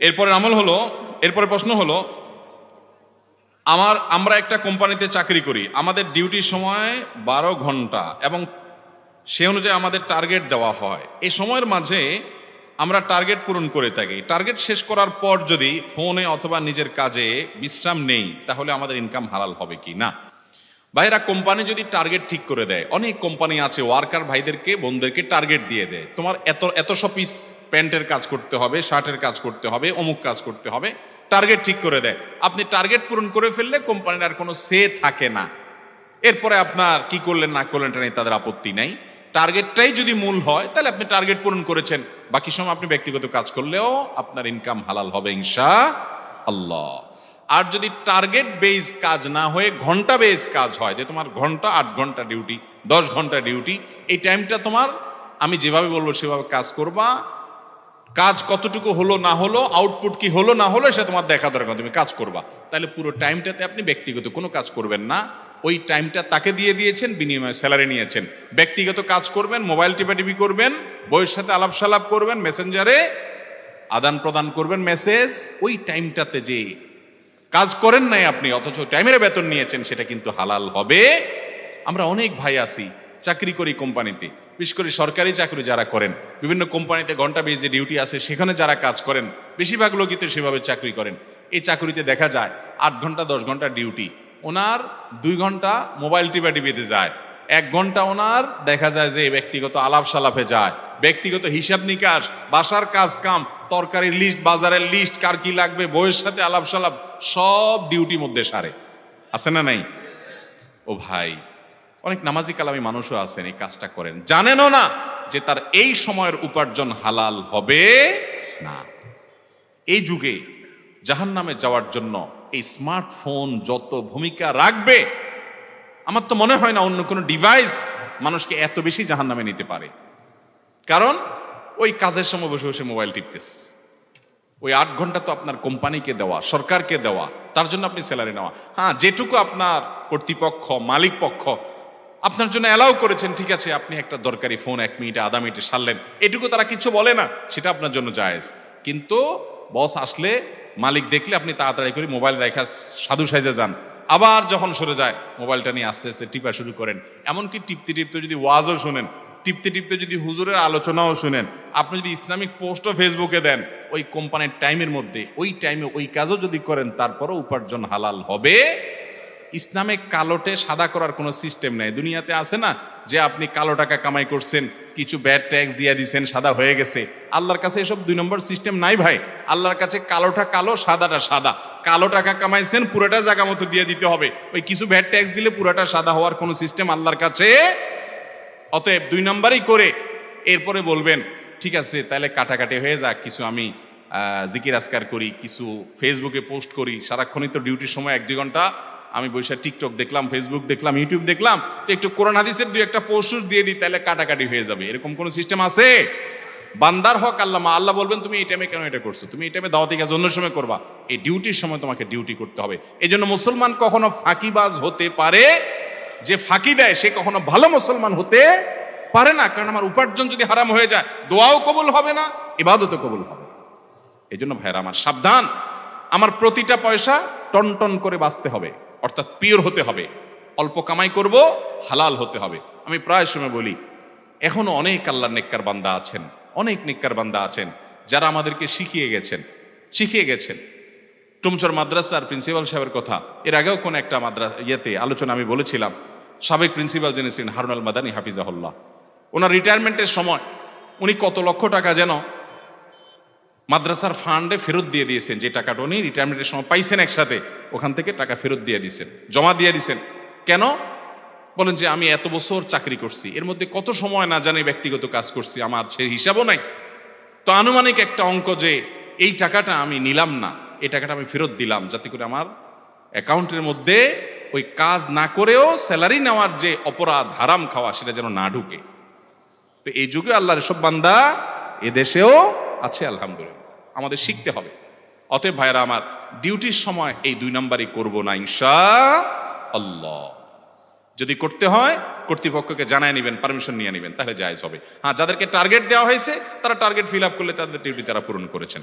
এরপরে আমল হলো এরপরে প্রশ্ন হলো, আমার, আমরা একটা কোম্পানিতে চাকরি করি, আমাদের ডিউটির সময় বারো ঘণ্টা এবং সে অনুযায়ী আমাদের টার্গেট দেওয়া হয়। এই সময়ের মাঝে আমরা টার্গেট পূরণ করে থাকি। টার্গেট শেষ করার পর যদি ফোনে অথবা নিজের কাজে বিশ্রাম নেই, তাহলে আমাদের ইনকাম হালাল হবে কি না? ভাইরা, কোম্পানি যদি টার্গেট ঠিক করে দেয়, অনেক কোম্পানি আছে ওয়ার্কার ভাইদেরকে, বোনদেরকে টার্গেট দিয়ে দেয়। তোমার এত এত সব পিস প্যান্টের কাজ করতে হবে, শার্টের কাজ করতে হবে, অমুক কাজ করতে হবে। টার্গেট ঠিক করে দেয়। আপনি টার্গেট পূরণ করে ফেললে কোম্পানির আর কোনো সে থাকে না। এরপরে আপনার কি করলেন, না করলেন, এটা নিয়ে তাদের আপত্তি নাই। টার্গেটটাই যদি মূল হয়, তাহলে আপনি টার্গেট পূরণ করেছেন। বাকি সময় আপনি ব্যক্তিগত কাজ করলেও আপনার ইনকাম হালাল হবে ইনশা আল্লাহ আর যদি টার্গেট বেজ কাজ না হয়ে ঘণ্টা বেজ কাজ হয়, যে তোমার ঘণ্টা, আট ঘণ্টা ডিউটি দশ ঘণ্টা ডিউটি এই টাইমটা তোমার, আমি যেভাবে বলব সেভাবে কাজ করবা। কাজ কতটুকু হলো না হলো আউটপুট কি হলো না হলো সে তোমার দেখা দরকার, তুমি কাজ করবা। তাহলে পুরো টাইমটাতে আপনি ব্যক্তিগত কোনো কাজ করবেন না। ওই টাইমটা তাকে দিয়ে দিয়েছেন, বিনিময়ে স্যালারি নিয়েছেন। ব্যক্তিগত কাজ করবেন মোবাইল টিপা টিপাটিপি করবেন, বইয়ের সাথে আলাপ সালাপ করবেন মেসেঞ্জারে আদান প্রদান করবেন মেসেজ ওই টাইমটাতে যে কাজ করেন নাই আপনি, অথচ টাইমের বেতন নিয়েছেন, সেটা কিন্তু হালাল হবে। আমরা অনেক ভাই আছি চাকরি করি কোম্পানিতে। বিশেষ করে সরকারি চাকরি যারা করেন, বিভিন্ন কোম্পানিতে ঘণ্টা বেজে ডিউটি আছে, সেখানে যারা কাজ করেন, বেশিরভাগ লোকই তো সেভাবে চাকরি করেন। এই চাকরিতে দেখা যায়, আট ঘণ্টা, দশ ঘণ্টা ডিউটি। ওনার দুই ঘণ্টা মোবাইল টিপা টিপিতে যায়। এক ঘণ্টা ওনার দেখা যায় যে ব্যক্তিগত আলাপ সালাপে যায়, ব্যক্তিগত হিসাব নিকাশ, বাসার কাজ কাম তরকারির লিস্ট বাজারের লিস্ট কার কি লাগবে, বইয়ের সাথে আলাপ সালাপ সব ডিউটি মধ্যে সারে। আছে না নাই? ও ভাই। অনেক নামাজি কালামি মানুষও আছেন, এই কাজটা করেন। জানেনও না যে তার এই সময়ের উপার্জন হালাল হবে না। এই যুগে জাহান নামে যাওয়ার জন্য এই স্মার্টফোন যত ভূমিকা রাখবে, আমার তো মনে হয় না অন্য কোনো ডিভাইস মানুষকে এত বেশি জাহান নামে নিতে পারে। কারণ ওই কাজের সময় বসে বসে মোবাইল টিপতেছে ওই আট ঘণ্টা তো আপনার কোম্পানিকে দেওয়া, সরকারকে দেওয়া, তার জন্য আপনি স্যালারি নেওয়া। হ্যাঁ যেটুকু আপনার কর্তৃপক্ষ মালিক পক্ষ আপনার জন্য অ্যালাউ করেছেন, ঠিক আছে, আপনি একটা দরকারি ফোন এক মিনিটে, আধা মিনিটে সারলেন। এটুকু তারা কিছু বলে না, সেটা আপনার জন্য জায়েজ। কিন্তু বস আসলে মালিক দেখলে আপনি তাড়াতাড়ি করে মোবাইল রেখা সাধু সাইজে যান। আবার যখন সরে যায় মোবাইলটা নিয়ে আস্তে আস্তে টিপা শুরু করেন। এমনকি টিপতে টিপতে যদি ওয়াজও শুনেন, টিপতে টিপতে যদি হুজুরের আলোচনাও শুনেন, আপনি যদি ইসলামিক পোস্টও ফেসবুকে দেন, ওই কোম্পানির টাইমের মধ্যে, ওই টাইমে ওই কাজও যদি করেন, তারপরও উপার্জন হালাল হবে। ইসলামে কালোটে সাদা করার কোনো সিস্টেম নাই। দুনিয়াতে আছে না যে আপনি কালো টাকা কামাই করছেন, কিছু ব্যাড ট্যাক্স দিয়ে দিছেন, সাদা হয়ে গেছে। আল্লাহর কাছে এসব দুই নম্বর সিস্টেম নাই ভাই। আল্লাহর কাছে কালোটা কালো, সাদাটা সাদা। কালো টাকা কামাইছেন, পুরোটা জায়গা মতো দিয়ে দিতে হবে। ওই কিছু ব্যাড ট্যাক্স দিলে পুরোটা সাদা হওয়ার কোনো সিস্টেম আল্লাহর কাছে অতএব দুই নম্বরই করে। এরপরে বলবেন, ঠিক আছে, তাহলে কাটাকাটি হয়ে যাক, কিছু আমি জিকির আজকার করি, কিছু ফেসবুকে পোস্ট করি। সারাক্ষণই তো ডিউটির সময় এক দুই ঘণ্টা আমি বসে টিকটক দেখলাম ফেসবুক দেখলাম ইউটিউব দেখলাম, তো একটু কোরআন হাদিসের দুই একটা পোস্ট দিয়ে দিই, তাহলে কাটাকাটি হয়ে যাবে। এরকম কোনো সিস্টেম আছে? বান্দার হক আল্লাহ আল্লাহ বলবেন, তুমি এই টাইমে কেন এটা করছ? তুমি এই টাইমে দাওয়াতি কাজ অন্য সময় করবা। এই ডিউটির সময় তোমাকে ডিউটি করতে হবে। এই জন্য মুসলমান কখনো ফাঁকিবাজ হতে পারে, যে ফাঁকি দেয়, সে কখনো ভালো মুসলমান হতে পারে না। কারণ আমার উপার্জন যদি হারাম হয়ে যায়, দোয়াও কবুল হবে না, ইবাদতও কবুল হবে। এই জন্য ভাইরা আমার সাবধান। আমার প্রতিটা পয়সা টন টন করে বাঁচতে হবে। অর্থাৎ পিওর হতে হবে। অল্প কামাই করব, হালাল হতে হবে। আমি প্রায় সময় বলি, এখনও অনেক আল্লাহর নেককার বান্দা আছেন, অনেক নেককার বান্দা আছেন, যারা আমাদেরকে শিখিয়ে গেছেন শিখিয়ে গেছেন। টুমচর মাদ্রাসার প্রিন্সিপাল সাহেবের কথা, এর আগেও কোন একটা মাদ্রাসা ইয়েতে আলোচনা আমি বলেছিলাম, সাবেক প্রিন্সিপাল যিনি ছিলেন, হারুন আল মাদানী হাফিজাহুল্লাহ। ওনার রিটায়ারমেন্টের সময়, উনি কত লক্ষ টাকা যেন মাদ্রাসার ফান্ডে ফেরত দিয়ে দিয়েছেন যে টাকাটা উনি রিটায়ারমেন্টের সময় পাইছেন একসাথে। ওখান থেকে টাকা ফেরত দিয়ে দিয়েছেন, জমা দিয়ে দিয়েছেন। কেন? বলেন যে আমি এত বছর চাকরি করছি, এর মধ্যে কত সময় না জানি ব্যক্তিগত কাজ করছি, আমার সে হিসাবও নাই। তো আনুমানিক একটা অঙ্ক যে এই টাকাটা আমি নিলাম না, এই টাকাটা আমি ফেরত দিলাম, যাতে করে আমার অ্যাকাউন্টের মধ্যে ওই কাজ না করেও স্যালারি নেওয়ার যে অপরাধ হারাম খাওয়া সেটা যেন না ঢুকে। তো এই যুগে আল্লাহর সব বান্দা এদেশেও আছে, আলহামদুলিল্লাহ। আমাদের শিখতে হবে। অতএব ভাইরা আমার ডিউটির সময় এই দুই নাম্বারই করব না ইনশা আল্লাহ যদি করতে হয়, কর্তৃপক্ষকে জানায় নেবেন, পারমিশন নিয়ে নেবেন, তাহলে জায়জ হবে। হ্যাঁ যাদেরকে টার্গেট দেওয়া হয়েছে, তারা টার্গেট ফিল আপ করলে তাদের ডিউটি তারা পূরণ করেছেন।